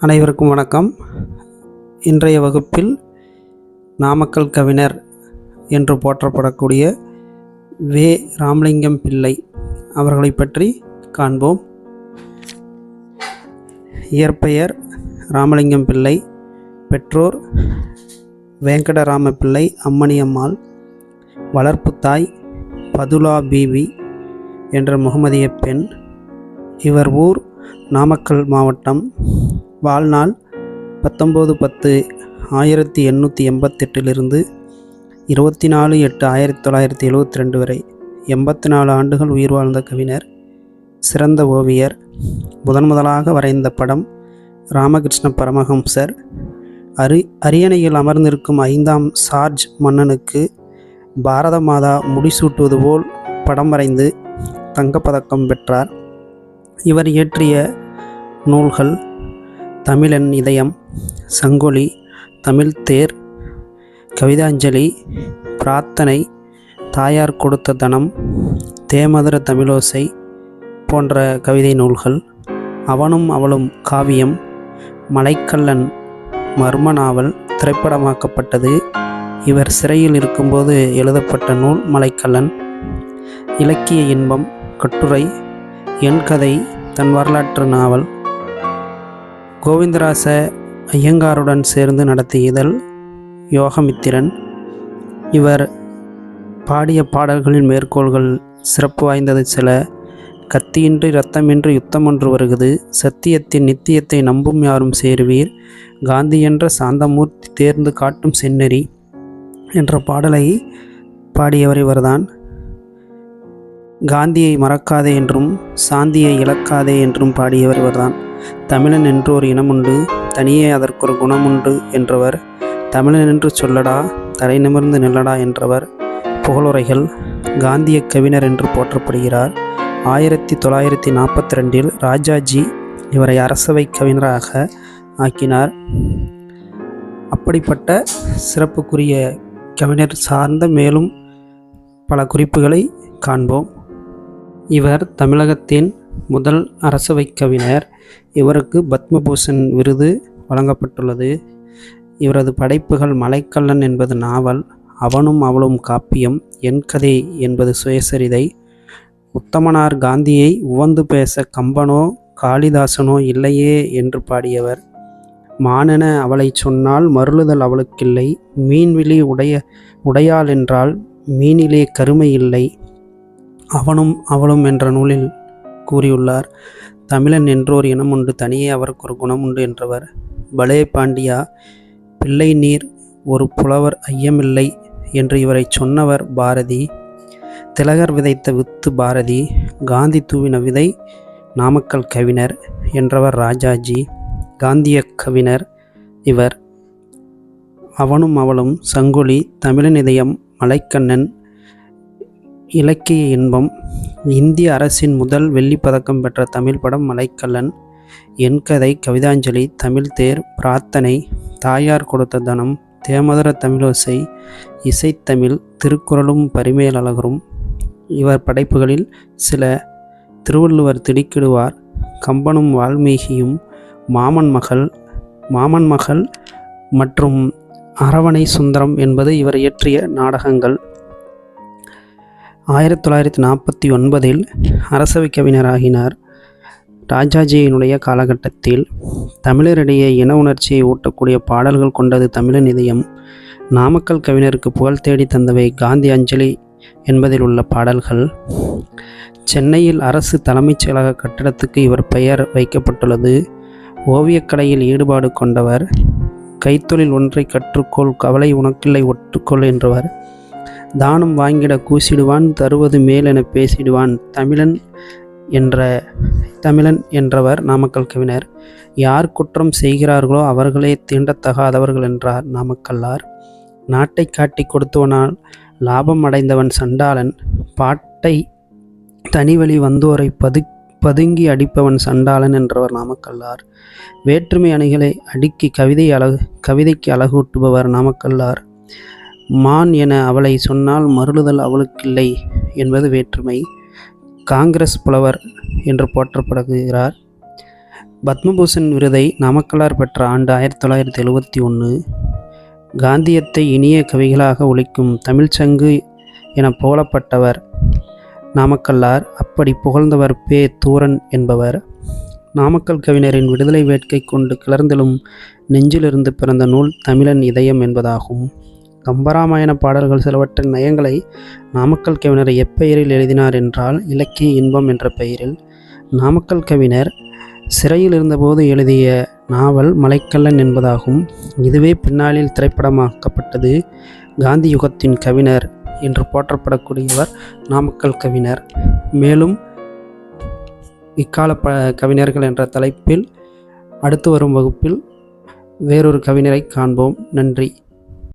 அனைவருக்கும் வணக்கம். இன்றைய வகுப்பில் நாமக்கல் கவிஞர் என்று போற்றப்படக்கூடிய வே. ராமலிங்கம் பிள்ளை அவர்களை பற்றி காண்போம். இயற்பெயர் ராமலிங்கம் பிள்ளை பெற்றோர் வெங்கடராம பிள்ளை அம்மணியம்மாள் வளர்ப்பு தாய் பதுலா பீவி என்ற முகமதிய பெண் இவர் ஊர் நாமக்கல் மாவட்டம் வாழ்நாள் பத்தொம்போது பத்து ஆயிரத்தி எண்ணூற்றி எண்பத்தெட்டிலிருந்து இருபத்தி நாலு எட்டு ஆயிரத்தி தொள்ளாயிரத்தி எழுபத்தி ரெண்டு வரை எண்பத்தி நாலு ஆண்டுகள் உயிர் வாழ்ந்த கவிஞர் சிறந்த ஓவியர் முதன் முதலாக வரைந்த படம் ராமகிருஷ்ண பரமஹம்சர். அரி அரியணையில் அமர்ந்திருக்கும் ஐந்தாம் சார்ஜ் மன்னனுக்கு பாரத மாதா முடிசூட்டுவது போல் படம் வரைந்து தங்கப்பதக்கம் பெற்றார். இவர் இயற்றிய நூல்கள் தமிழன் இதயம் சங்கொலி தமிழ் தேர் கவிதாஞ்சலி பிரார்த்தனை தாயார் கொடுத்த தனம் தேமதுர தமிழோசை போன்ற கவிதை நூல்கள் அவனும் அவளும் காவியம் மலைக்கல்லன் மர்ம நாவல் திரைப்படமாக்கப்பட்டது. இவர் சிறையில் இருக்கும்போது எழுதப்பட்ட நூல் மலைக்கல்லன். இலக்கிய இன்பம் கட்டுரை என் கதை தன் வரலாற்று நாவல். கோவிந்தராச ஐயங்காருடன் சேர்ந்து நடத்திய இதழ் யோகமித்திரன். இவர் பாடிய பாடல்களின் மேற்கோள்கள் சிறப்பு வாய்ந்தது சில. கத்தியின்றி இரத்தமின்றி யுத்தம் ஒன்று வருகிறது. சத்தியத்தின் நித்தியத்தை நம்பும் யாரும் சேருவீர். காந்தி என்ற சாந்தமூர்த்தி தேர்ந்து காட்டும் செந்நெறி என்ற பாடலை பாடியவர் இவர்தான். காந்தியை மறக்காதே என்றும் சாந்தியை இழக்காதே என்றும் பாடியவர் இவர்தான். தமிழன் என்றோர் இனமுண்டு தனியே அதற்கொரு குணமுண்டு என்றவர் தமிழன் என்று சொல்லடா தலை நிமிர்ந்து நில்லடா என்றவர். புகழுரைகள் காந்திய கவிஞர் என்று போற்றப்படுகிறார். ஆயிரத்தி தொள்ளாயிரத்தி நாற்பத்தி ரெண்டில் ராஜாஜி இவரை அரசவை கவிஞராக ஆக்கினார். அப்படிப்பட்ட சிறப்புக்குரிய கவிஞர் சார்ந்த மேலும் பல குறிப்புகளை காண்போம். இவர் தமிழகத்தின் முதல் அரசவை கவிஞர். இவருக்கு பத்மபூஷன் விருது வழங்கப்பட்டுள்ளது. இவரது படைப்புகள் மலைக்கல்லன் என்பது நாவல் அவனும் அவளும் காப்பியம் என் கதை என்பது சுயசரிதை. உத்தமனார் காந்தியை உவந்து பேச கம்பனோ காளிதாசனோ இல்லையே என்று பாடியவர். மானென அவளை சொன்னால் மருளுதல் அவளுக்கில்லை. மீன்விழி உடைய உடையாள் என்றால் மீனிலே கருமை இல்லை. அவனும் அவளும் என்ற நூலில் கூறியுள்ளார். தமிழன் என்றோர் இனம் உண்டு தனியே அவருக்கு ஒரு குணம் உண்டு என்றவர். பலே பாண்டியா பிள்ளை நீர் ஒரு புலவர் ஐயமில்லை என்று இவரை சொன்னவர் பாரதி. திலகர் விதைத்த வித்து பாரதி காந்தி தூவின விதை நாமக்கல் கவிஞர் என்றவர் ராஜாஜி. காந்திய கவிஞர் இவர். அவனும் அவளும் சங்கொலி தமிழன் இதயம் மலைக்கண்ணன் இலக்கிய இன்பம். இந்திய அரசின் முதல் வெள்ளிப்பதக்கம் பெற்ற தமிழ் படம் மலைக்கல்லன். என் கதை கவிதாஞ்சலி தமிழ் தேர் பிரார்த்தனை தாயார் கொடுத்த தனம் தேமதுர தமிழோசை இசைத்தமிழ் திருக்குறளும் பரிமேலழகரும் இவர் படைப்புகளில் சில திருவள்ளுவர் திடுக்கிடுவார். கம்பனும் வால்மீகியும் மாமன் மகள் மாமன் மகள் மற்றும் அரவணை சுந்தரம் என்பது இவர் இயற்றிய நாடகங்கள். ஆயிரத்தி தொள்ளாயிரத்தி நாற்பத்தி ஒன்பதில் அரசவை கவிஞராகினார் ராஜாஜியினுடைய காலகட்டத்தில் தமிழரிடையே இன உணர்ச்சியை ஊட்டக்கூடிய பாடல்கள் கொண்டது தமிழன் இதயம். நாமக்கல் கவிஞருக்கு புகழ் தேடி தந்தவை காந்தி அஞ்சலி என்பதில் உள்ள பாடல்கள். சென்னையில் அரசு தலைமைச் செயலக கட்டிடத்துக்கு இவர் பெயர் வைக்கப்பட்டுள்ளது. ஓவியக்கலையில் ஈடுபாடு கொண்டவர். கைத்தொழில் ஒன்றை கற்றுக்கொள் கவலை உனக்கில்லை ஒட்டுக்கொள் என்றவர். தானம் வாங்கிட கூசிடுவான் தருவது மேல் என பேசிடுவான். தமிழன் என்ற தமிழன் என்றவர் நாமக்கல் கவிஞர். யார் குற்றம் செய்கிறார்களோ அவர்களே தீண்டத்தகாதவர்கள் என்றார் நாமக்கல்லார். நாட்டை காட்டி கொடுத்தவனால் லாபம் அடைந்தவன் சண்டாளன். பாட்டை தனிவழி வந்தோரை பது பதுங்கி அடிப்பவன் சண்டாளன் என்றவர் நாமக்கல்லார். வேற்றுமை அணிகளை அடுக்கி கவிதை அழகு கவிதைக்கு அழகூட்டுபவர் நாமக்கல்லார். மான் என அவளை சொன்னால் மருளுதல் அவளுக்கில்லை என்பது வேற்றுமை. காங்கிரஸ் புலவர் என்று போற்றப்படுகிறார். பத்மபூஷன் விருதை நாமக்கல்லார் பெற்ற ஆண்டு ஆயிரத்தி தொள்ளாயிரத்தி எழுபத்தி ஒன்று. காந்தியத்தை இனிய கவிகளாக ஒழிக்கும் தமிழ்ச்சங்கு என புகழப்பட்டவர் நாமக்கல்லார். அப்படி புகழ்ந்தவர் பே. தூரன் என்பவர். நாமக்கல் கவிஞரின் விடுதலை வேட்கை கொண்டு கிளர்ந்தெழும் நெஞ்சிலிருந்து பிறந்த நூல் தமிழன் இதயம் என்பதாகும். கம்பராமாயண பாடல்கள் சிலவற்றின் நயங்களை நாமக்கல் கவிஞர் எப்பெயரில் எழுதினார் என்றால் இலக்கிய இன்பம் என்ற பெயரில். நாமக்கல் கவிஞர் சிறையில் இருந்தபோது எழுதிய நாவல் மலைக்கல்லன் என்பதாகும். இதுவே பின்னாளில் திரைப்படமாக்கப்பட்டது. காந்தி யுகத்தின் கவிஞர் என்று போற்றப்படக்கூடியவர் நாமக்கல் கவிஞர். மேலும் இக்கால ப கவிஞர்கள் என்ற தலைப்பில் அடுத்து வரும் வகுப்பில் வேறொரு கவிஞரை காண்போம். நன்றி.